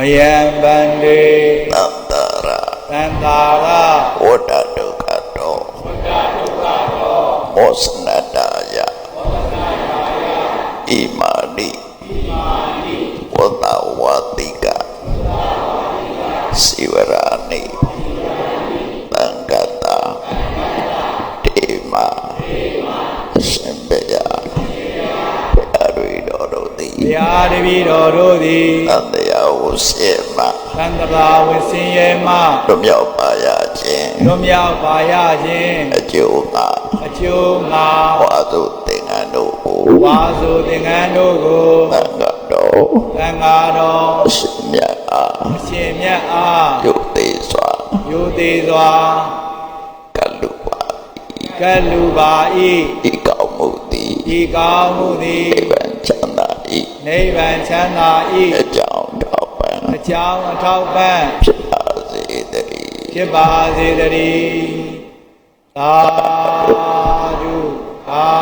မယံဗန္တေသံတရာသန္တာရဝ ရားတပည့်တော်တို့သည်သံတရားဝစေမသန္တရာဝဆင်းရဲမှတို့မြောက်ပါရခြင်းလွန်မြောက်ပါရခြင်းအကျိုးငါအကျိုးငါဝါသုသင်္ကန်းတို့ကိုဝါဆိုသင်္ကန်းတို့ကိုသံဃာတော်သံဃာတော်အရှင်မြတ်အားအရှင်မြတ်အားယုတ်သေးစွာယုသေးစွာကလုပါကဲ့လူပါ၏ဤကောင်းမှုသည်ဤကောင်းမှုသည်နိဗ္ဗာန်ချမ်းသာ၏ နိဗ္ဗာန်ချမ်းသာဤအကြောင်းထောက်ပံ့အကြောင်းအထောက်ပံ့ဖြစ်ပါစေတည်းဖြစ်ပါစေတည်းသာဓုသာ